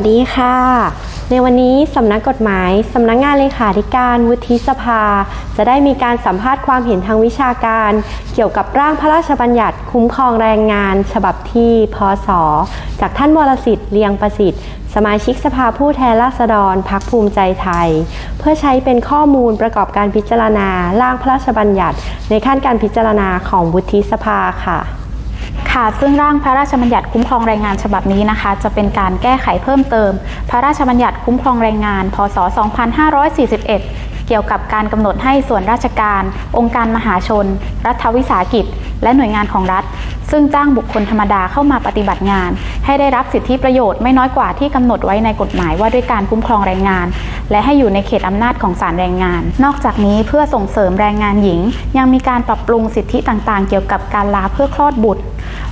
สวัสดีค่ะ ในวันนี้สำนักกฎหมายสำนักงานเลขาธิการวุฒิสภา จะได้มีการสัมภาษณ์ความเห็นทางวิชาการ เกี่ยวกับร่างพระราชบัญญัติคุ้มครองแรงงาน ฉบับที่พศ จากท่านวรสิทธิ์เลียงประสิทธิ์ สมาชิกสภาผู้แทนราษฎรพักภูมิใจไทย เพื่อใช้เป็นข้อมูลประกอบการพิจารณาร่างพระราชบัญญัติ ในขั้นการพิจารณาของวุฒิสภาค่ะ ค่ะ ซึ่งร่างพระราชบัญญัติคุ้มครองแรงงานฉบับนี้นะคะ จะเป็นการแก้ไขเพิ่มเติม พระราชบัญญัติคุ้มครองแรงงาน พศ 2541เกี่ยวกับการกำหนดให้ส่วนราชการ องค์การมหาชน รัฐวิสาหกิจ และหน่วยงานของรัฐ ซึ่งจ้างบุคคลธรรมดาเข้ามาปฏิบัติงาน ให้ได้รับสิทธิประโยชน์ไม่น้อยกว่าที่กำหนดไว้ในกฎหมายว่าด้วยการคุ้มครองแรงงาน และให้อยู่ในเขตอำนาจของศาลแรงงาน นอกจากนี้เพื่อส่งเสริมแรงงานหญิง ยังมีการปรับปรุงสิทธิต่างๆ เกี่ยวกับการลาเพื่อคลอดบุตร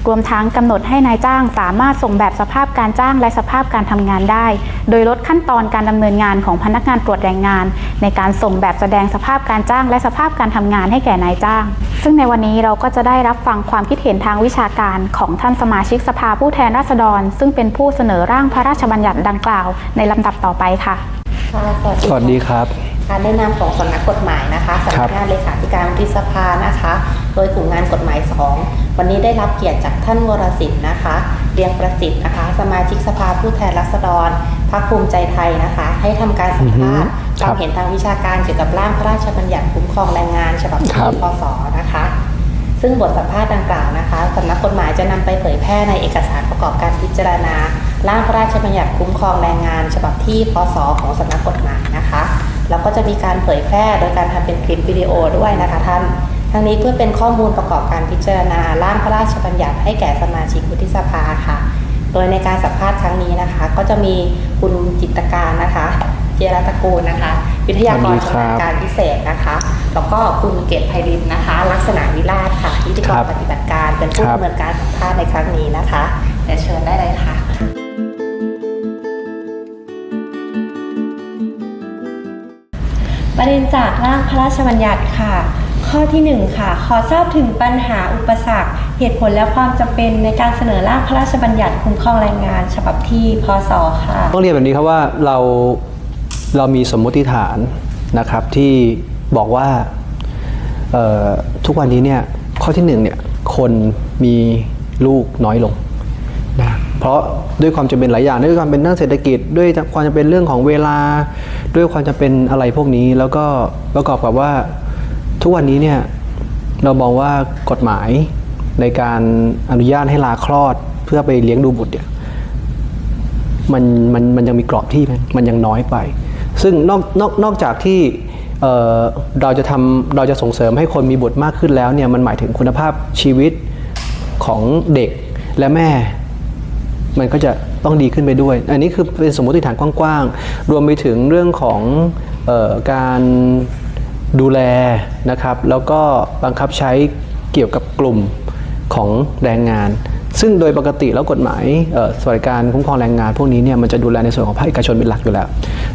รวมทั้งกำหนดให้นายจ้างสามารถส่งแบบสภาพการจ้างและสภาพการทำงานได้ โดยลดขั้นตอนการดำเนินงานของพนักงานตรวจแรงงาน ในการส่งแบบแสดงสภาพการจ้างและสภาพการทำงานให้แก่นายจ้าง ซึ่งในวันนี้เราก็จะได้รับฟังความคิดเห็นทางวิชาการของท่านสมาชิกสภาผู้แทนราษฎร ซึ่งเป็นผู้เสนอร่างพระราชบัญญัติดังกล่าว ในลำดับต่อไปค่ะค่ะสวัสดีครับการแนะนำของสำนักกฎหมายนะคะสำนักงานเลขาธิการวุฒิสภานะคะ โดยกลุ่มงานกฎหมาย 2 วันนี้ได้รับเกียรติจากท่านวรสิทธิ์นะคะ เรียงประสิทธิ์นะคะ สมาชิกสภาผู้แทนราษฎรพรรคภูมิใจไทยนะคะ ให้ทำการสัมภาษณ์อือฮึคครับวามเห็นทางวิชาการเกี่ยวกับร่างพระราชบัญญัติคุ้มครองแรงงานฉบับครัที่บพศนะคะ ซึ่งบทสัมภาษณ์ดังกล่าวนะคะสำนักกฎหมายจะนำไปเผยแพร่ในเอกสารประกอบการพิจารณา ร่างพระราชบัญญัติคุ้มครองแรงงาน ฉบับที่พศของสำนักกฎหมายนะคะแล้วก็จะมีการเผยแพร่โดยการทำเป็นคลิปวิดีโอด้วยนะคะท่าน ทั้งนี้เพื่อเป็นข้อมูลประกอบการพิจารณาร่างพระราชบัญญัติให้แก่สมาชิกวุฒิสภาค่ะ โดยในการสัมภาษณ์ครั้งนี้นะคะ ก็จะมีคุณจิตรการนะคะเจรตระกูลนะคะวิทยากรสวัสดีชำครันาบญการพิเศษนะคะ แล้วก็คุณเกตไพรินนะคะ ลักษณะวิราชค่ะพิธีกครรับปฏิบัติการเป็นผู้ครับดำเนินการสัมภาษณ์ในครั้งนี้นะคะเดี๋ยวเชิญได้เลยค่ะประเด็นจากร่างพระราชบัญญัติค่ะ ข้อที่ 1 ค่ะ ขอทราบถึงปัญหาอุปสรรค เหตุผลและความจำเป็นในการเสนอร่างพระราชบัญญัติคุ้มครองแรงงาน ฉบับที่พศค่ะต้องเรียนแบบนี้ครับว่าเราเรามีสมมติฐานนะครับที่บอกว่าทุกวันนี้เนี่ยข้อที่หนึ่งเนี่ยคนมีลูกน้อยลงนะเพราะด้วยความจำเป็นหลายอย่างด้วยความเป็นเรื่องเศรษฐกิจ ด้วยความจำเป็นเรื่องของเวลา ด้วยความจำเป็นอะไรพวกนี้ แล้วก็ประกอบกับว่า ทุกวันนี้เนี่ยเรามองว่ากฎหมายในการอนุญาตให้ลาคลอดเพื่อไปเลี้ยงดูบุตรเนี่ยมันมันมันยังมีกรอบที่มันมันยังน้อยไป ซึ่งนอกนอกนอกจากที่เเราจะทำเราจะส่งเสริมให้คนมีบุตรมากขึ้นแล้วเนี่ยมันหมายถึงคุณภาพชีวิตของเด็กและแม่ มันก็จะต้องดีขึ้นไปด้วย อันนี้คือเป็นสมมติฐานกว้างๆ รวมไปถึงเรื่องของออการ ดูแลนะครับ แล้วก็บังคับใช้เกี่ยวกับกลุ่มของแรงงาน ซึ่งโดยปกติแล้วกฎหมายสวัสดิการคุ้มครองแรงงาน พวกนี้เนี่ยมันจะดูแลในส่วนของภาคเอกชนเป็นหลักอยู่แล้ว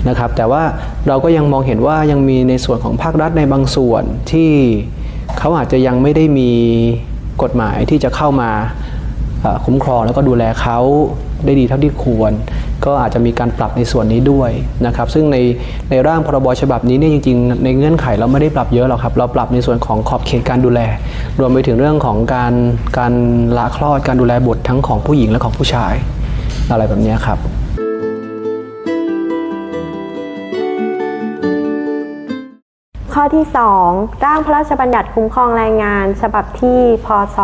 นะครับ แต่ว่าเราก็ยังมองเห็นว่ายังมีในส่วนของภาครัฐในบางส่วนที่เขาอาจจะยังไม่ได้มีกฎหมายที่จะเข้ามาคุ้มครองแล้วก็ดูแลเขาได้ดีเท่าที่ควร ก็อาจจะมีการปรับในส่วนนี้ด้วยนะครับซึ่งในในร่างพรบฉบับนี้เนี่ยจริงๆ ในเงื่อนไขเราไม่ได้ปรับเยอะหรอกครับ เราปรับในส่วนของขอบเขตการดูแล รวมไปถึงเรื่องของการการละคลอดการดูแลบุตรทั้งของผู้หญิงและของผู้ชาย อะไรแบบนี้ครับข้อที่ 2 ร่างพระราชบัญญัติคุ้มครองแรงงาน ฉบับที่พศ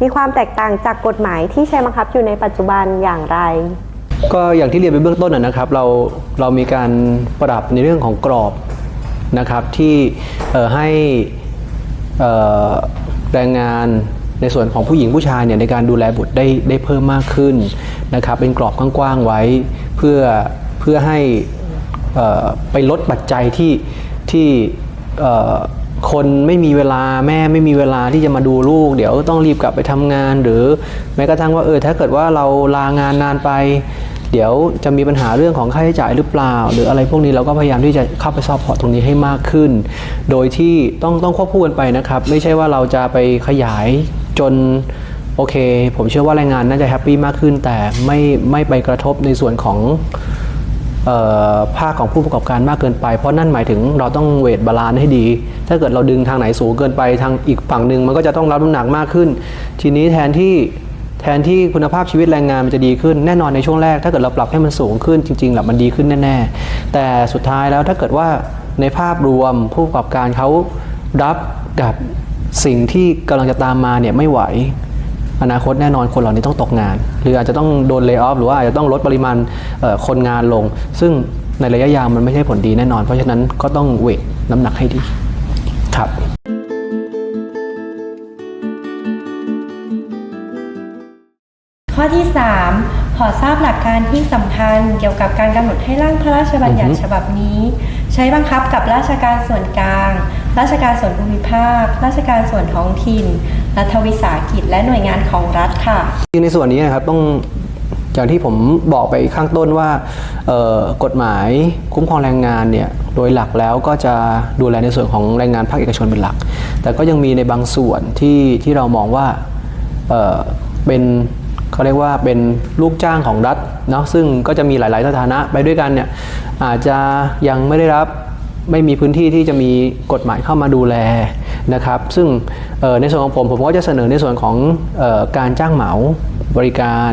มีความแตกต่างจากกฎหมายที่ใช้บังคับอยู่ในปัจจุบันอย่างไร ก็อย่างที่เรียนไปเบื้องต้นนะครับเราเรามีการปรับในเรื่องของกรอบนะครับที่ให้แรงงานในส่วนของผู้หญิงผู้ชายเนี่ยในการดูแลบุตรได้ได้เพิ่มมากขึ้นนะครับเป็นกรอบกว้างๆไว้เพื่อเพื่อให้ไปลดปัจจัยที่ที่คนไม่มีเวลาแม่ไม่มีเวลาที่จะมาดูลูก เดี๋ยวต้องรีบกลับไปทำงาน หรือแม้กระทั่งว่าเออถ้าเกิดว่าเราลางานนานไป เดี๋ยวจะมีปัญหาเรื่องของค่าใช้จ่ายหรือเปล่า หรืออะไรพวกนี้เราก็พยายามที่จะเข้าไปซัพพอร์ตตรงนี้ให้มากขึ้น โดยที่ต้องต้องควบคู่กันไปนะครับ ไม่ใช่ว่าเราจะไปขยายจนโอเค ผมเชื่อว่าแรงงานน่าจะแฮปปี้มากขึ้น แต่ไม่ไม่ไปกระทบในส่วนของภาคของผู้ประกอบการมากเกินไป เพราะนั่นหมายถึงเราต้องเวทบาลานซ์ให้ดี ถ้าเกิดเราดึงทางไหนสูงเกินไปทางอีกฝั่งหนึ่งมันก็จะต้องรับน้ำหนักมากขึ้น ทีนี้แทนที่ แทนที่คุณภาพชีวิตแรงงานมันจะดีขึ้นแน่นอนในช่วงแรก ถ้าเกิดเราปรับให้มันสูงขึ้นจริงๆแหละมันดีขึ้นแน่ๆ แต่สุดท้ายแล้วถ้าเกิดว่าในภาพรวมผู้ประกอบการเขารับกับสิ่งที่กำลังจะตามมาเนี่ยไม่ไหว อนาคตแน่นอนคนเหล่านี้ต้องตกงาน หรืออาจจะต้องโดนเลิกออฟหรือว่าอาจจะต้องลดปริมาณคนงานลง ซึ่งในระยะยาวมันไม่ใช่ผลดีแน่นอน เพราะฉะนั้นก็ต้องเวทน้ำหนักให้ดีครับ ข้อที่ 3 ขอทราบหลักการที่สำคัญเกี่ยวกับการกำหนดให้ร่างพระราชบัญญัติฉบับนี้ ใช้บังคับกับราชการส่วนกลาง ราชการส่วนภูมิภาค ราชการส่วนท้องถิ่น รัฐวิสาหกิจ และหน่วยงานของรัฐค่ะจริงในส่วนนี้นะครับต้องอย่างที่ผมบอกไปข้างต้นว่ากฎหมายคุ้มครองแรงงานเนี่ยโดยหลักแล้วก็จะดูแลในส่วนของแรงงานภาคเอกชนเป็นหลัก แต่ก็ยังมีในบางส่วนที่ที่เรามองว่าเเป็น เขาเรียกว่าเป็นลูกจ้างของรัฐเนาะซึ่งก็จะมีหลาย ๆ สถานะไปด้วยกันเนี่ยอาจจะยังไม่ได้รับไม่มีพื้นที่ที่จะมีกฎหมายเข้ามาดูแลนะครับ ซึ่งในส่วนของผมผมก็จะเสนอในส่วนของออการจ้างเหมาบริการ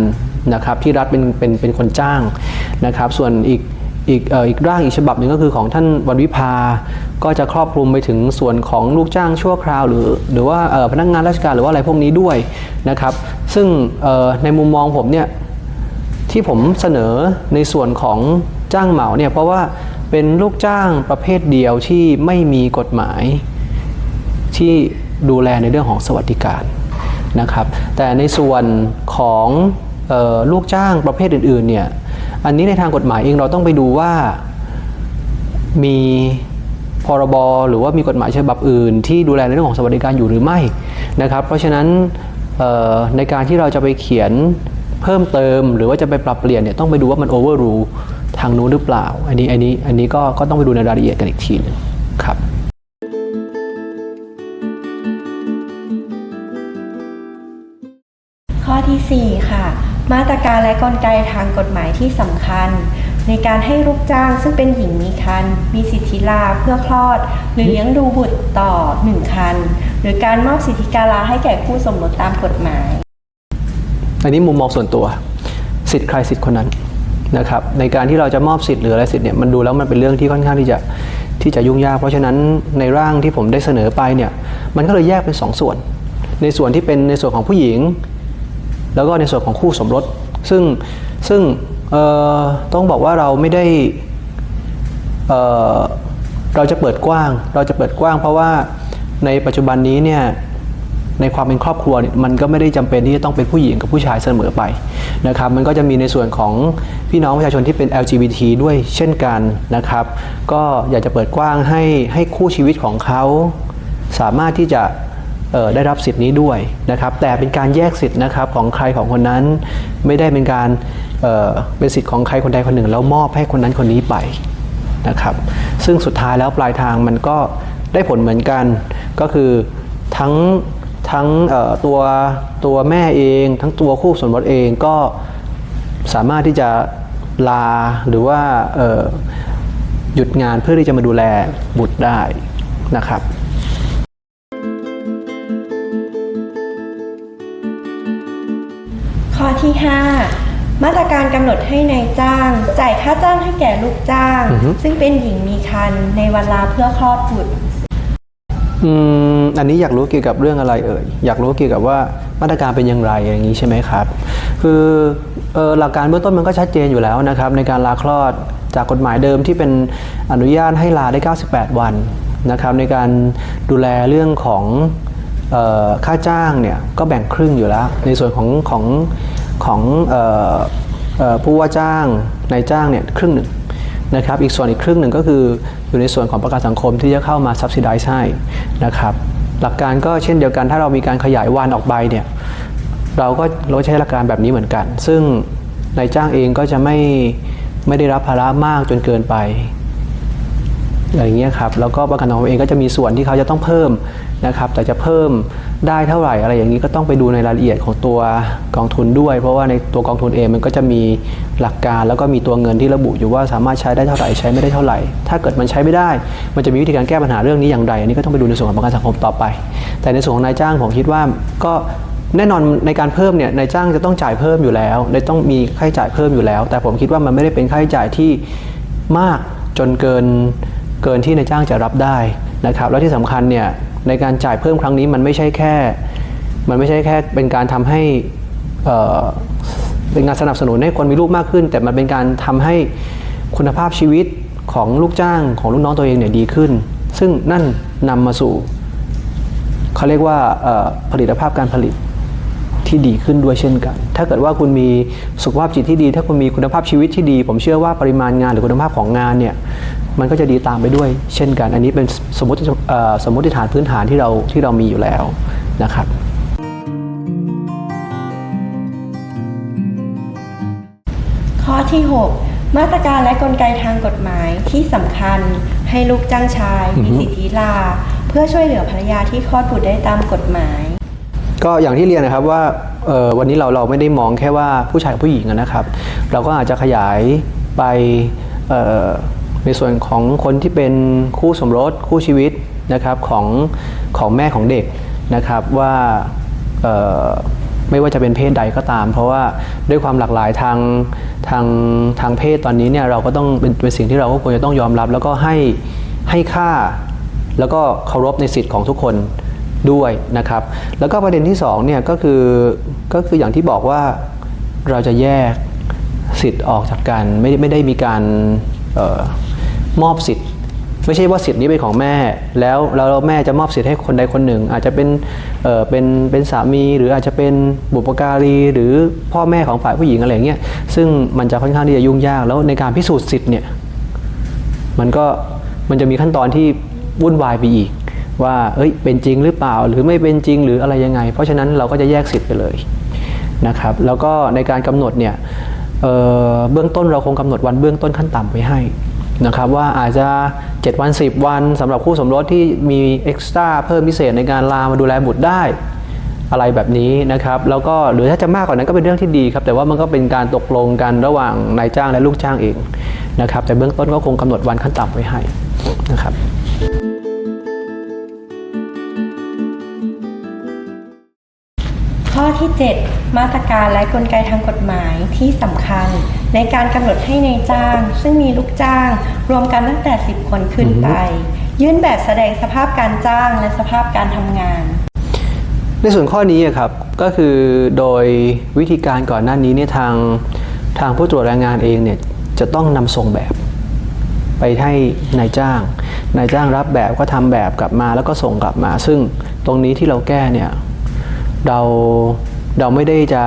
นะครับที่รัฐเป็นเป็นเป็นคนจ้างนะครับ ส่วนอีกอีกอีกร่างอีกฉบับหนึ่งก็คือของท่านวันวิพาก็จะครอบคลุมไปถึงส่วนของลูกจ้างชั่วคราว หรือ หรือว่าพนักงานราชการหรือว่าอะไรพวกนี้ด้วยนะครับ ซึ่งในมุมมองผมเนี่ยที่ผมเสนอในส่วนของจ้างเหมาเนี่ยเพราะว่าเป็นลูกจ้างประเภทเดียวที่ไม่มีกฎหมาย ที่ดูแลในเรื่องของสวัสดิการนะครับ แต่ในส่วนของออลูกจ้างประเภทอื่นๆเนี่ยอันนี้ในทางกฎหมายเองเราต้องไปดูว่ามีพรบหรือว่ามีกฎหมายฉบับอื่น ที่ดูแลในเรื่องของสวัสดิการอยู่หรือไม่นะครับ เพราะฉะนั้น ในการที่เราจะไปเขียนเพิ่มเติม หรือว่าจะไปปรับเปลี่ยนเนี่ยต้องไปดูว่ามันโอเวอร์รูทางนู้นหรือเปล่า อันนี้อันนี้อันนี้ก็ก็ต้องไปดูในรายละเอียดกันอีกทีหนึงครับข้อทีสี่ 4 ค่ะ มาตรการและกลไกทางกฎหมายที่สำคัญ ในการให้ลูกจ้างซึ่งเป็นหญิงมีครรภ์มีสิทธิลาเพื่อคลอด หรือเลี้ยงดูบุตรต่อหนึ่งคร หรือการมอบสิทธิการลาให้แก่คู่สมรสตามกฎหมาย อันนี้มุมมองส่วนตัว สิทธิ์ใครสิทธิ์คนนั้นนะครับ ในการที่เราจะมอบสิทธิ์หรืออะไรสิทธิ์เนี่ยมันดูแล้วมันเป็นเรื่องที่ค่อนข้างที่จะที่จะยุ่งยากเพราะฉะนั้นในร่างที่ผมได้เสนอไปเนี่ยมันก็เลยแยกเป็นสองส่วน ในส่วนที่เป็นในส่วนของผู้หญิง แล้วก็ในส่วนของคู่สมรส ซึ่งซึ่งต้องบอกว่าเราไม่ได้เเราจะเปิดกว้าง เราจะเปิดกว้างเพราะว่า ในปัจจุบันนี้เนี่ยในความเป็นครอบครัวมันก็ไม่ได้จำเป็นที่จะต้องเป็นผู้หญิงกับผู้ชายเสมอไปนะครับมันก็จะมีในส่วนของพี่น้องประชาชนที่เป็น LGBT ด้วยเช่นกันนะครับก็อยากจะเปิดกว้างให้ให้คู่ชีวิตของเขาสามารถที่จะได้รับสิทธิ์นี้ด้วยนะครับแต่เป็นการแยกสิทธิ์นะครับของใครของคนนั้น ไม่ได้เป็นการเเป็นสิทธิ์ของใครคนใดคนหนึ่ง แล้วมอบให้คนนั้นคนนี้ไปนะครับซึ่งสุดท้ายแล้วปลายทางมันก็ได้ผลเหมือนกัน ก็คือทั้งทั้งเอ่อตัวตัวแม่เอง ทั้งตัวคู่สมรสเองก็สามารถที่จะลาหรือว่าเอ่อหยุดงานเพื่อที่จะมาดูแลบุตรได้นะครับข้อที่ 5 มาตรการกำหนดให้ในายจ้าง จ่ายค่าจ้างให้แก่ลูกจ้างอือฮึซึ่งเป็นหญิงมีครรภ์ในวันลาเพื่อคลอดบุตร อืมอันนี้อยากรู้เกี่ยวกับเรื่องอะไรเอ่ยอยากรู้เกี่ยวกับว่ามาตรการเป็นอย่างไรอย่างนี้ใช่ไหมครับ คือออหลักการเบื้องต้นมันก็ชัดเจนอยู่แล้วนะครับ ในการลาคลอดจากกฎหมายเดิมที่เป็นอนุญาตให้ลาได้ 98 วันนะครับ ในการดูแลเรื่องของออค่าจ้างเนี่ยก็แบ่งครึ่งอยู่แล้ว ในส่วนของของของออผู้ว่าจ้างนายจ้างเนี่ยครึ่งหนึ่ง นะครับอีกส่วนอีกครึ่งหนึ่งก็คืออยู่ในส่วนของประกันสังคมที่จะเข้ามา subsidize ให้นะครับหลักการก็เช่นเดียวกันถ้าเรามีการขยายวันออกไปเนี่ยเราก็เราใช้หลักการแบบนี้เหมือนกัน ซึ่งนายจ้างเองก็จะไม่ไม่ได้รับภาระมากจนเกินไปอะไรเงี้ยครับแล้วก็ประกันสังคมเองก็จะมีส่วนที่เขาจะต้องเพิ่มนะครับ แต่จะเพิ่ม ได้เท่าไหร่อะไรอย่างนี้ก็ต้องไปดูในรายละเอียดของตัวกองทุนด้วย เพราะว่าในตัวกองทุนเองมันก็จะมีหลักการแล้วก็มีตัวเงินที่ระบุอยู่ว่าสามารถใช้ได้เท่าไหร่ใช้ไม่ได้เท่าไหร่ ถ้าเกิดมันใช้ไม่ได้ มันจะมีวิธีการแก้ปัญหาเรื่องนี้อย่างไรอันนี้ก็ต้องไปดูในส่วนของประกันสังคมต่อไป แต่ในส่วนของนายจ้างผมคิดว่าก็แน่นอนในการเพิ่มเนี่ยนายจ้างจะต้องจ่ายเพิ่มอยู่แล้วในต้องมีค่าใช้จ่ายเพิ่มอยู่แล้ว แต่ผมคิดว่ามันไม่ได้เป็นค่าใช้จ่ายที่มากจนเกินเกินที่นายจ้างจะรับได้นะครับแล้วที่สำคัญเนี่ย ในการจ่ายเพิ่มครั้งนี้มันไม่ใช่แค่ มันไม่ใช่แค่เป็นการทำให้เอ่อเป็นการสนับสนุนให้คนมีลูกมากขึ้น แต่มันเป็นการทำให้คุณภาพชีวิตของลูกจ้างของลูกน้องตัวเองเนี่ยดีขึ้น ซึ่งนั่นนำมาสู่เขาเรียกว่าผลิตภาพการผลิตที่ดีขึ้นด้วยเช่นกัน ถ้าเกิดว่าคุณมีสุขภาพจิตที่ดี ถ้าคุณมีคุณภาพชีวิตที่ดี ผมเชื่อว่าปริมาณงานหรือคุณภาพของงานเนี่ย มันก็จะดีตามไปด้วย เช่นกัน อันนี้เป็นสมมติเอ่อสมมติฐานพื้นฐานที่เราที่เรามีอยู่แล้วนะครับข้อที่ 6 มาตรการและกลไกทางกฎหมายที่สำคัญให้ลูกจ้างชายอือมีฮึสิทธิลา เพื่อช่วยเหลือภรรยาที่คลอดบุตรได้ตามกฎหมาย ก็อย่างที่เรียนนะครับว่าเอ่อวันนี้เราเราไม่ได้มองแค่ว่าผู้ชายกับผู้หญิงอะนะครับ เราก็อาจจะขยายไปเอ่อ ในส่วนของคนที่เป็นคู่สมรสคู่ชีวิตนะครับของของแม่ของเด็กนะครับว่าไม่ว่าจะเป็นเพศใดก็ตาม เพราะว่าด้วยความหลากหลายทางทางทางเพศตอนนี้เนี่ยเราก็ต้องเป็นเป็นสิ่งที่เราก็ควรจะต้องยอมรับ แล้วก็ให้ให้ค่าแล้วก็เคารพในสิทธิ์ของทุกคนด้วยนะครับ แล้วก็ประเด็นที่สองเนี่ยก็คือก็คืออย่างที่บอกว่าเราจะแยกสิทธิ์ออกจากกันไม่ได้ไม่ได้มีการ มอบสิทธิ์ ไม่ใช่ว่าสิทธิ์นี้เป็นของแม่ แล้วแล้วแม่จะมอบสิทธิ์ให้คนใดคนหนึ่ง อาจจะเป็นเออเป็นเป็นสามีหรืออาจจะเป็นบุปการีหรือพ่อแม่ของฝ่ายผู้หญิงอะไรเงี้ยซึ่งมันจะค่อนข้างที่จะยุ่งยากแล้วในการพิสูจน์สิทธิ์เนี่ยมันก็มันจะมีขั้นตอนที่วุ่นวายไปอีกว่าเอ้ยเป็นจริงหรือเปล่าหรือไม่เป็นจริงหรืออะไรยังไง เพราะฉะนั้นเราก็จะแยกสิทธิ์ไปเลยนะครับ แล้วก็ในการกำหนดเนี่ยเเบื้องต้นเราคงกำหนดวันเบื้องต้นขั้นต่ำไว้ให้ นะครับว่าอาจจะ 7 วัน 10 วันสำหรับคู่สมรสที่มีเอ็กซ์ตร้าเพิ่มพิเศษในการลามาดูแลบุตรได้อะไรแบบนี้นะครับ แล้วก็หรือถ้าจะมากกว่านั้นก็เป็นเรื่องที่ดีครับ แต่ว่ามันก็เป็นการตกลงกันระหว่างนายจ้างและลูกจ้างเองนะครับ แต่เบื้องต้นก็คงกำหนดวันขั้นต่ำไว้ให้นะครับ 7 มาตรการและกลไกทางกฎหมายที่สำคัญ ในการกำหนดให้ในายจ้าง ซึ่งมีลูกจ้าง รวมกันตั้งแต่ 10 คนขึ้นไป ยื่นแบบแสดงสภาพการจ้างและสภาพการทำงาน ในส่วนข้อนี้อะครับก็คือโดยวิธีการก่อนหน้านี้เนี่ยทางทางผู้ตรวจแรงงานเองเนี่ยจะต้องนำส่งแบบ ไปให้นายจ้าง นายจ้างรับแบบก็ทำแบบกลับมาแล้วก็ส่งกลับมา ซึ่งตรงนี้ที่เราแก้เนี่ยเรา เราไม่ได้จะ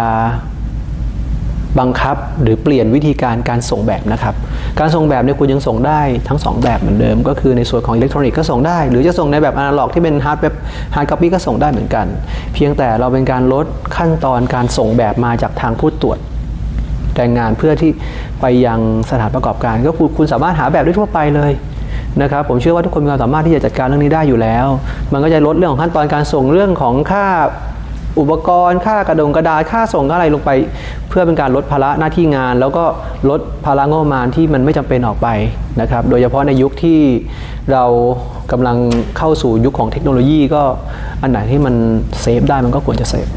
บังคับหรือเปลี่ยนวิธีการการส่งแบบนะครับ การส่งแบบเนี่ยคุณยังส่งได้ทั้งสองแบบเหมือนเดิม ก็คือในส่วนของอิเล็กทรอนิกส์ก็ส่งได้ หรือจะส่งในแบบอนาล็อกที่เป็นฮาร์ดแบบฮาร์ดคอปปี้ก็ส่งได้เหมือนกัน เพียงแต่เราเป็นการลดขั้นตอนการส่งแบบมาจากทางผู้ตรวจแรงงานเพื่อที่ไปยังสถานประกอบการ ก็คือคุณสามารถหาแบบได้ทั่วไปเลยนะครับผมเชื่อว่าทุกคนมีความสามารถที่จะจัดการเรื่องนี้ได้อยู่แล้ว มันก็จะลดเรื่องของขั้นตอนการส่งเรื่องของค่า อุปกรณ์ ค่ากระดงกระดาษค่าส่งอะไรลงไป เพื่อเป็นการลดภาระหน้าที่งาน แล้วก็ลดภาระงบประมาณที่มันไม่จำเป็นออกไปนะครับ โดยเฉพาะในยุคที่เรากำลังเข้าสู่ยุคของเทคโนโลยีก็อันไหนที่มันเซฟได้มันก็ควรจะเซฟ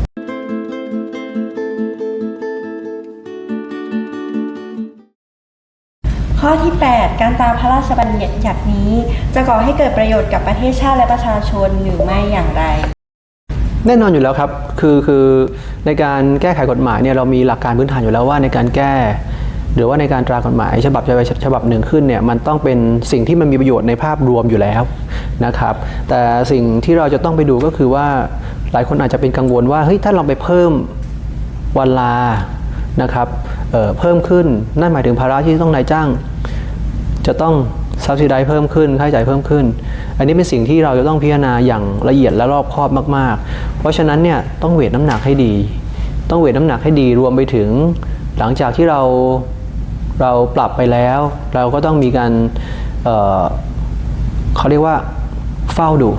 ข้อที่ 8 การตามพระราชบัญญัตินี้ จะก่อให้เกิดประโยชน์กับประเทศชาติและประชาชนหรือไม่อย่างไร แน่นอนอยู่แล้วครับ คือคือในการแก้ไขกฎหมายเนี่ยเรามีหลักการพื้นฐานอยู่แล้วว่าในการแก้ หรือว่าในการตรากฎหมายฉบับฉบับฉบับหนึ่งขึ้นเนี่ยมันต้องเป็นสิ่งที่มันมีประโยชน์ในภาพรวมอยู่แล้วนะครับ แต่สิ่งที่เราจะต้องไปดูก็คือว่าหลายคนอาจจะเป็นกังวลว่าเฮ้ยถ้าเราไปเพิ่มวันลานะครับเอ่อเพิ่มขึ้นนั่นหมายถึงภาระที่ต้องนายจ้าง จะต้อง subsidize เพิ่มขึ้น ค่าใช้จ่ายเพิ่มขึ้น อันนี้เป็นสิ่งที่เราจะต้องพิจารณาอย่างละเอียดและรอบคอบมาก ๆ เพราะฉะนั้นเนี่ยต้องเวทน้ำหนักให้ดี ต้องเวทน้ำหนักให้ดีรวมไปถึง หลังจากที่เราเราปรับไปแล้ว เราก็ต้องมีการเเขาเรียกว่าเฝ้าดู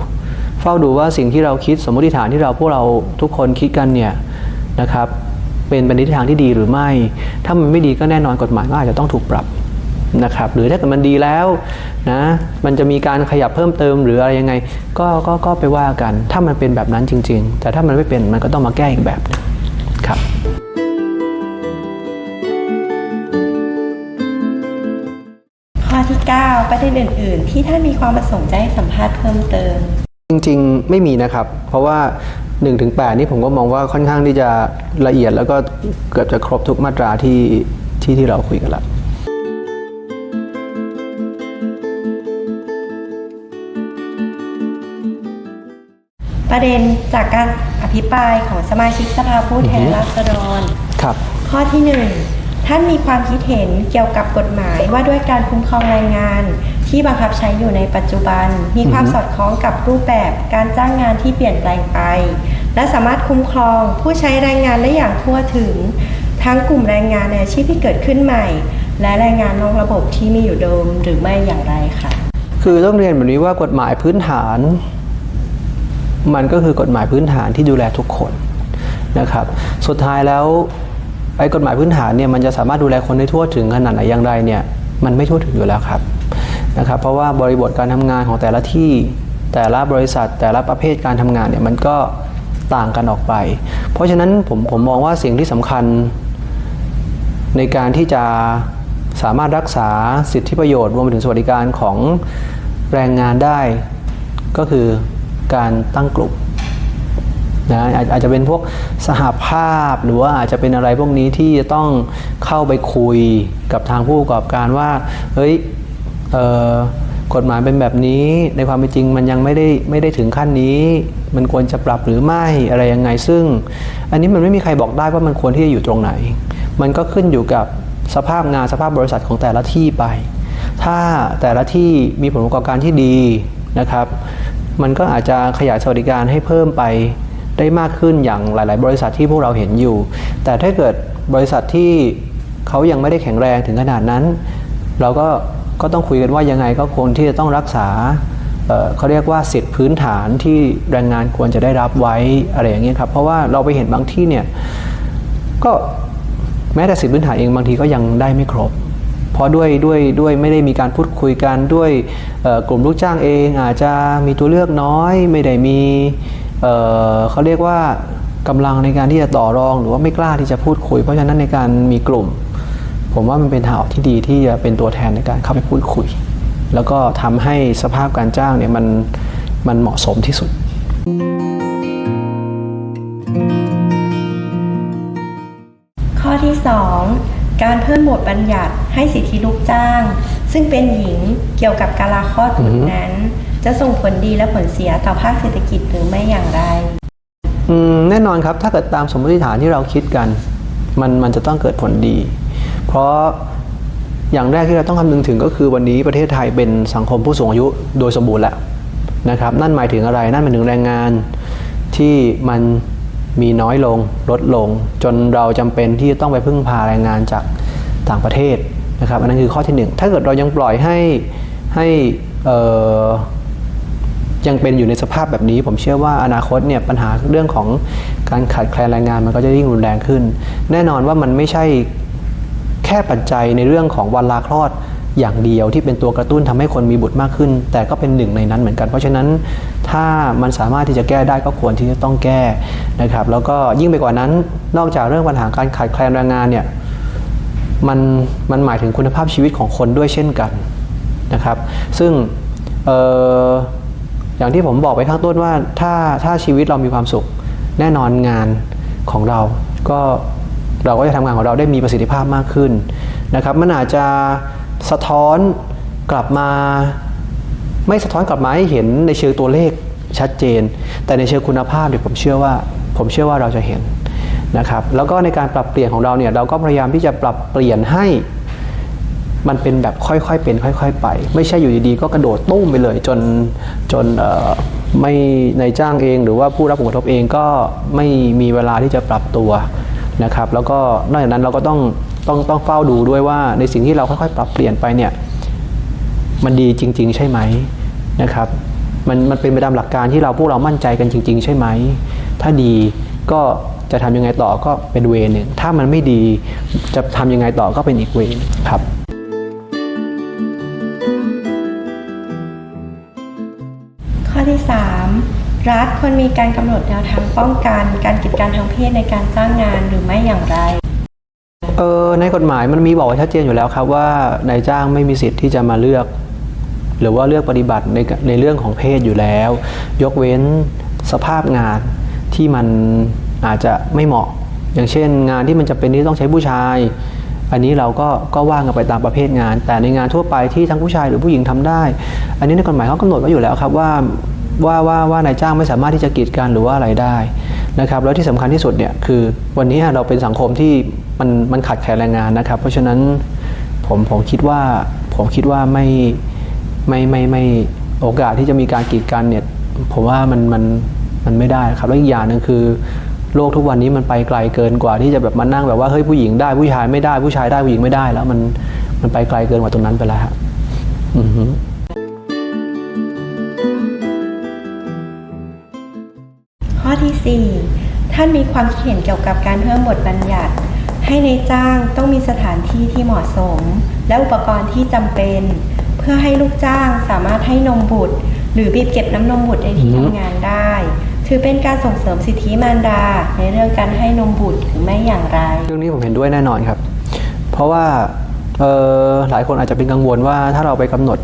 เฝ้าดูว่าสิ่งที่เราคิดสมมติฐานที่เราพวกเราทุกคนคิดกันเนี่ยนะครับเป็นไปในทิศทางที่ดีหรือไม่ ถ้ามันไม่ดีก็แน่นอนกฎหมายก็อาจจะต้องถูกปรับ นะครับหรือถ้าเกิดมันดีแล้วนะมันจะมีการขยับเพิ่มเติมหรืออะไรยังไงก็ก็ก็ไปว่ากัน ถ้ามันเป็นแบบนั้นจริง ๆ แต่ถ้ามันไม่เป็นมันก็ต้องมาแก้อีกแบบหนึงครับข้อที่ 9 ประเด็นอื่น ๆ ที่ท่านมีความประสงค์จะให้สัมภาษณ์เพิ่มเติม จริง ๆ ไม่มีนะครับ เพราะว่า1-8ถึง8นี่ผมก็มองว่าค่อนข้างที่จะละเอียดแล้วก็เกือบจะครบทุกมาตราที่ที่ที่เราคุยกันแล้ว ประเด็นจากการอภิปรายของสมาชิกสภาผู้แทนราษฎร ครับ ข้อที่ 1 ท่านมีความคิดเห็นเกี่ยวกับกฎหมายว่าด้วยการคุ้มครองแรงงาน ที่บังคับใช้อยู่ในปัจจุบัน มีความอือฮึสอดคล้องกับรูปแบบการจ้างงานที่เปลี่ยนแปลงไป และสามารถคุ้มครองผู้ใช้แรงงานได้อย่างทั่วถึง ทั้งกลุ่มแรงงานในอาชีพที่เกิดขึ้นใหม่ และแรงงานนอกระบบที่มีอยู่เดิมหรือไม่อย่างไรค่ะคือต้องเรียนแบบนี้ว่ากฎหมายพื้นฐาน มันก็คือกฎหมายพื้นฐานที่ดูแลทุกคนนะครับ สุดท้ายแล้วไอ้กฎหมายพื้นฐานเนี่ยมันจะสามารถดูแลคนได้ทั่วถึงขนาดไหนอย่างไรเนี่ยมันไม่ทั่วถึงอยู่แล้วครับนะครับ เพราะว่าบริบทการทำงานของแต่ละที่แต่ละบริษัทแต่ละประเภทการทำงานเนี่ยมันก็ต่างกันออกไป เพราะฉะนั้นผมผมมองว่าสิ่งที่สำคัญ ในการที่จะสามารถรักษาสิทธิประโยชน์รวมไปถึงสวัสดิการของแรงงานได้ ก็คือ การตั้งกลุ่มนะอาจจะเป็นพวกสหภาพหรือว่าอาจจะเป็นอะไรพวกนี้ที่จะต้องเข้าไปคุยกับทางผู้ประกอบการว่าเฮ้ยกฎหมายเป็นแบบนี้ในความเป็นจริงมันยังไม่ได้ไม่ได้ถึงขั้นนี้ มันควรจะปรับหรือไม่อะไรยังไงซึ่ง อันนี้มันไม่มีใครบอกได้ว่ามันควรที่จะอยู่ตรงไหน มันก็ขึ้นอยู่กับสภาพงานสภาพบริษัทของแต่ละที่ไป ถ้าแต่ละที่มีผลประกอบการที่ดีนะครับ มันก็อาจจะขยายสวัสดิการให้เพิ่มไปได้มากขึ้นอย่างหลาย ๆ บริษัทที่พวกเราเห็นอยู่ แต่ถ้าเกิดบริษัทที่เขายังไม่ได้แข็งแรงถึงขนาดนั้น เราก็ก็ต้องคุยกันว่ายังไงก็ควรที่จะต้องรักษาเขาเรียกว่าสิทธิพื้นฐานที่แรงงานควรจะได้รับไว้อะไรอย่างเงี้ยครับ เพราะว่าเราไปเห็นบางที่เนี่ยก็แม้แต่สิทธิพื้นฐานเองบางทีก็ยังได้ไม่ครบ เพราะด้วยด้วยด้วยไม่ได้มีการพูดคุยกันด้วยกลุ่มลูกจ้างเองอาจจะมีตัวเลือกน้อย ไม่ได้มีเเขาเรียกว่ากำลังในการที่จะต่อรอง หรือว่าไม่กล้าที่จะพูดคุย เพราะฉะนั้นในการมีกลุ่ม ผมว่ามันเป็นทางออกที่ดีที่จะเป็นตัวแทนในการเข้าไปพูดคุย แล้วก็ทำให้สภาพการจ้างเนี่ยมันมันเหมาะสมที่สุดข้อที่ 2 การเพิ่มบทบัญญัติให้สิทธิลูกจ้าง ซึ่งเป็นหญิงเกี่ยวกับการลาคลอดบุตรนั้น จะส่งผลดีและผลเสียต่อภาคเศรษฐกิจหรือไม่อย่างไรอืแน่นอนครับถ้าเกิดตามสมมติฐานที่เราคิดกัน มันมันจะต้องเกิดผลดี เพราะอย่างแรกที่เราต้องคำนึงถึงก็คือวันนี้ประเทศไทยเป็นสังคมผู้สูงอายุโดยสมบูรณ์แล้วนะครับ นั่นหมายถึงอะไรนั่นหมายถึงแรงงานที่มัน มีน้อยลงลดลง จนเราจำเป็นที่จะต้องไปพึ่งพาแรงงานจากต่างประเทศนะครับอันนั้นคือข้อที่หนึ่งถ้าเกิดเรายังปล่อยให้ให้ยังเป็นอยู่ในสภาพแบบนี้ ผมเชื่อว่าอนาคตเนี่ยปัญหาเรื่องของการขาดแคลนแรงงานมันก็จะยิ่งรุนแรงขึ้น แน่นอนว่ามันไม่ใช่แค่ปัจจัยในเรื่องของวันลาคลอด อย่างเดียวที่เป็นตัวกระตุ้นทำให้คนมีบุตรมากขึ้น แต่ก็เป็นหนึ่งในนั้นเหมือนกัน เพราะฉะนั้นถ้ามันสามารถที่จะแก้ได้ก็ควรที่จะต้องแก้นะครับแล้วก็ยิ่งไปกว่านั้นนอกจากเรื่องปัญหาการขาดแคลนแรงงานเนี่ยมันมันหมายถึงคุณภาพชีวิตของคนด้วยเช่นกันนะครับ ซึ่งเอ่ออย่างที่ผมบอกไปข้างต้นว่าถ้าถ้าชีวิตเรามีความสุข แน่นอนงานของเราก็เราก็จะทำงานของเราได้มีประสิทธิภาพมากขึ้นนะครับ มันอาจจะ สะท้อนกลับมา ไม่สะท้อนกลับมาให้เห็นในเชิงตัวเลขชัดเจน แต่ในเชิงคุณภาพเนี่ยผมเชื่อว่า ผมเชื่อว่าเราจะเห็นนะครับแล้วก็ในการปรับเปลี่ยนของเราเนี่ยเราก็พยายามที่จะปรับเปลี่ยนให้มันเป็นแบบค่อยๆเป็นค่อย ๆ ไป ไม่ใช่อยู่ดีๆก็กระโดดตุ้มไปเลยจนจนไม่ในจ้างเองหรือว่าผู้รับผลกระทบเองก็ไม่มีเวลาที่จะปรับตัวนะครับ แล้วก็นอกจากนั้นเราก็ต้อง ต้องต้องเฝ้าดูด้วยว่าในสิ่งที่เราค่อยๆ ปรับเปลี่ยนไปเนี่ยมันดีจริง ๆ ใช่ไหมนะครับมันมันเป็นไปตามหลักการที่เราพวกเรามั่นใจกันจริง ๆ ใช่ไหม ถ้าดีก็จะทำยังไงต่อก็เป็นเวนึงถ้ามันไม่ดีจะทำยังไงต่อก็เป็นอีกเวนครับข้อที่ 3 รัฐควรมีการกำหนดแนวทางป้องกัน การกีดกันทางเพศในการจ้างงานหรือไม่อย่างไร เออในกฎหมายมันมีบอกไว้ชัดเจนอยู่แล้วครับว่านายจ้างไม่มีสิทธิ์ที่จะมาเลือก หรือว่าเลือกปฏิบัติในในเรื่องของเพศอยู่แล้ว ยกเว้นสภาพงานที่มันอาจจะไม่เหมาะ อย่างเช่น งานที่มันจะเป็นที่ต้องใช้ผู้ชาย อันนี้เราก็ก็ว่างกันไปตามประเภทงาน แต่ในงานทั่วไปที่ทั้งผู้ชายหรือผู้หญิงทำได้ อันนี้ในกฎหมายเขากำหนดไว้อยู่แล้วครับว่าว่าว่าว่านายจ้างไม่สามารถที่จะกีดกันหรือว่าอะไรได้นะครับแล้วที่สำคัญที่สุดเนี่ยคือวันนี้เราเป็นสังคมที่ มันมันขาดแคลนแรงงานนะครับ เพราะฉะนั้นผมผมคิดว่าผมคิดว่าไม่ไม่ไม่ไม่โอกาสที่จะมีการกีดกันเนี่ยผมว่ามันมันมันไม่ได้ครับแล้วอีกอย่างหนึ่งคือโลกทุกวันนี้มันไปไกลเกินกว่าที่จะแบบมานั่งแบบว่าเฮ้ยผู้หญิงได้ผู้ชายไม่ได้ผู้ชายได้ผู้หญิงไม่ได้ แล้วมันมันไปไกลเกินกว่าตรงนั้นไปแล้วฮะอือฮึข้อทีสี่4 ท่านมีความคิดเห็นเกี่ยวกับการเพิ่มบทบัญญัติ ให้ในจ้างต้องมีสถานที่ที่เหมาะสม และอุปกรณ์ที่จำเป็น เพื่อให้ลูกจ้างสามารถให้นมบุตร หรือบีบเก็บน้ำนมบุตรในที่ทำงานได้ ถือเป็นการส่งเสริมสิทธิมารดา ในเรื่องการให้นมบุตรหรือไม่อย่างไร เรื่องนี้ผมเห็นด้วยแน่นอนครับ เพราะว่าหลายคนอาจจะเป็นกังวลว่าถ้าเราไปกำหนด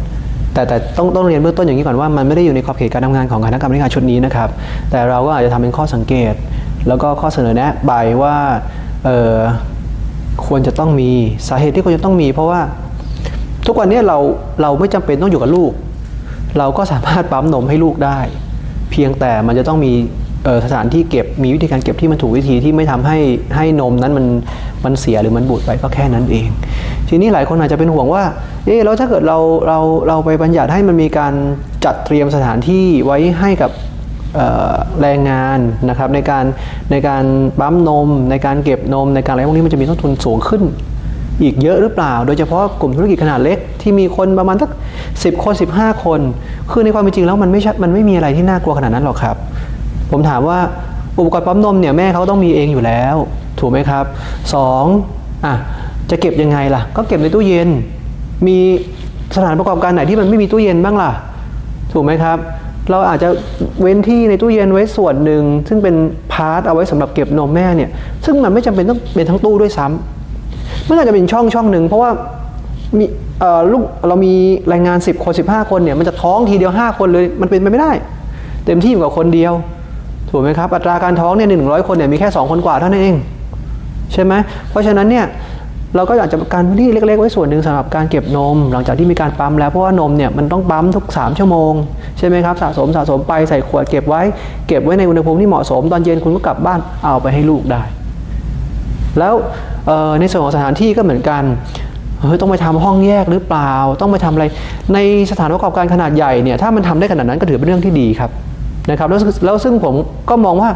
แต่แต่ต้องต้องเรียนเบื้องต้นอย่างนี้ก่อนว่ามันไม่ได้อยู่ในขอบเขตการทำงานของคณะกรรมการชุดนี้นะครับ แต่เราก็อาจจะทำเป็นข้อสังเกต แล้วก็ข้อเสนอแนะไปว่า เออควรจะต้องมีสาเหตุที่ควรจะต้องมี เพราะว่าทุกวันนี้เราเราไม่จำเป็นต้องอยู่กับลูก เราก็สามารถปั๊มนมให้ลูกได้ เพียงแต่มันจะต้องมีสถานที่เก็บมีวิธีการเก็บที่มันถูกวิธีที่ไม่ทำให้ให้นมนั้นมันมันเสียหรือมันบูดไปก็แค่นั้นเอง ทีนี้หลายคนอาจจะเป็นห่วงว่าเอ๊ะแล้วถ้าเกิดเราเราเราไปบัญญัติให้มันมีการจัดเตรียมสถานที่ไว้ให้กับ แรงงานนะครับในการในการปั๊มนม ในการเก็บนมในการอะไรพวกนี้มันจะมีต้นทุนสูงขึ้น อีกเยอะหรือเปล่า โดยเฉพาะกลุ่มธุรกิจขนาดเล็กที่มีคนประมาณสักสิบคน 15 คน คือในความเป็นจริงแล้วมันไม่มันไม่มีอะไรที่น่ากลัวขนาดนั้นหรอกครับ ผมถามว่าอุปกรณ์ปั๊มนมเนี่ยแม่เขาต้องมีเองอยู่แล้ว ถูกไหมครับสองอะจะเก็บยังไงล่ะ ก็เก็บในตู้เย็น มีสถานประกอบการไหนที่มันไม่มีตู้เย็นบ้างล่ะ ถูกไหมครับ เราอาจจะเว้นที่ในตู้เย็นไว้ส่วนหนึ่ง ซึ่งเป็นพาร์ทเอาไว้สำหรับเก็บนมแม่เนี่ย ซึ่งมันไม่จำเป็นต้องเป็นทั้งตู้ด้วยซ้ำมันอาจจะเป็นช่องช่องหนึ่งเพราะว่ามีลูกเรามีแรงงาน 10 คน 15 คนเนี่ยมันจะท้องทีเดียว 5 คนเลยมันเป็นไปไม่ได้ เต็มที่อยู่กับคนเดียวถูกไหมครับอัตราการท้องเนี่ยหนึ่งร้อยคนเนี่ยมีแค่ 2 คนกว่าเท่านั้นเอง ใช่ไหมเพราะฉะนั้นเนี่ยเราก็อยากจะการพื้นที่เล็ก ๆ ไว้ส่วนหนึ่งสำหรับการเก็บนม หลังจากที่มีการปั๊มแล้วเพราะว่านมเนี่ยมันต้องปั๊มทุก 3 ชั่วโมง ใช่ไหมครับสะสมสะสมไปใส่ขวดเก็บไว้ เก็บไว้ในอุณหภูมิที่เหมาะสม ตอนเย็นคุณก็กลับบ้านเอาไปให้ลูกได้ แล้วในส่วนของสถานที่ก็เหมือนกันเฮ้ยต้องไปทำห้องแยกหรือเปล่า ต้องไปทำอะไรในสถานประกอบการขนาดใหญ่เนี่ยถ้ามันทำได้ขนาดนั้นก็ถือเป็นเรื่องที่ดีครับนะครับแล้วแล้วซึ่งผมก็มองว่า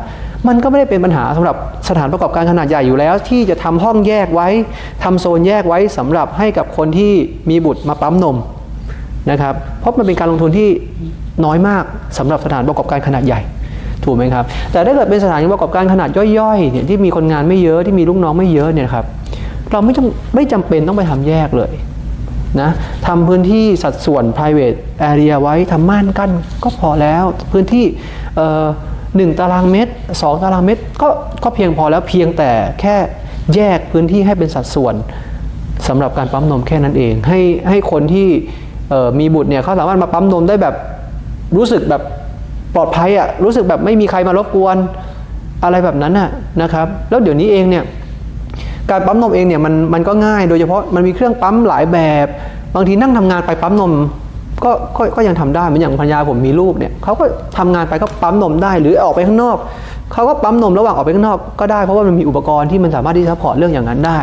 มันก็ไม่ได้เป็นปัญหาสำหรับสถานประกอบการขนาดใหญ่อยู่แล้ว ที่จะทำห้องแยกไว้ทำโซนแยกไว้สำหรับให้กับคนที่มีบุตรมาปั๊มนม นะครับเพราะมันเป็นการลงทุนที่น้อยมากสำหรับสถานประกอบการขนาดใหญ่ถูกไหมครับแต่ถ้าเกิดเป็นสถานประกอบการขนาดย่อยๆเนี่ยที่มีคนงานไม่เยอะที่มีลูกน้องไม่เยอะเนี่ยครับเราไม่จำไม่จำเป็นต้องไปทำแยกเลยนะทำพื้นที่สัดส่วน private area ไว้ทำม่านกั้นก็พอแล้วพื้นที่หนึ่งตารางเมตรสองตารางเมตรก็ก็เพียงพอแล้วเพียงแต่แค่แยกพื้นที่ให้เป็นสัดส่วนสำหรับการปั๊มนมแค่นั้นเอง ให้ให้คนที่ มีบุตรเนี่ยเขาสามารถมาปั๊มนมได้แบบรู้สึกแบบปลอดภัยอะรู้สึกแบบไม่มีใครมารบกวนอะไรแบบนั้นน่ะนะครับ แล้วเดี๋ยวนี้เองเนี่ยการปั๊มนมเองเนี่ยมันมันก็ง่าย โดยเฉพาะมันมีเครื่องปั๊มหลายแบบ บางทีนั่งทำงานไปปั๊มนมก็ก็ก็ยังทำได้เหมือนอย่างภรรยาผมมีลูกเนี่ยเขาก็ทำงานไปก็ปั๊มนมได้ หรือออกไปข้างนอกเขาก็ปั๊มนมระหว่างออกไปข้างนอกก็ได้เพราะว่ามันมีอุปกรณ์ที่มันสามารถที่จะซัพพอร์ตเรื่องอย่างนั้นได้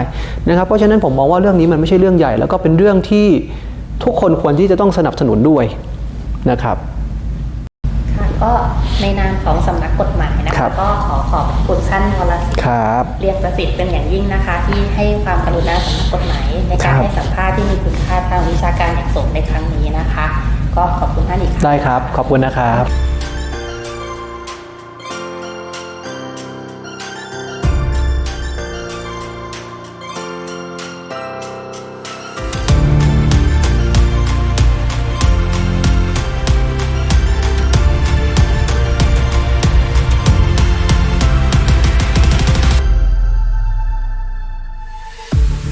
นะครับเพราะฉะนั้นผมมองว่าเรื่องนี้มันไม่ใช่เรื่องใหญ่ แล้วก็เป็นเรื่องที่ ทุกคนควรที่จะต้องสนับสนุนด้วยนะครับค่ะก็ในนามของสำนักกฎหมายนะครัคะบก็ขอขอบคุณท่านวรศิษฐ์ครับเรียงประสิทธิ์เป็นอย่างยิ่งนะคะ ที่ให้ความกรุณาสำนักกฎหมายในการครับให้สัมภาษณ์ที่มีคุณค่าทางวิชาการอย่างสูงในครั้งนี้นะคะ ก็ขอบคุณท่านอีกครั้งได้ครับ ขอบคุณนะครับ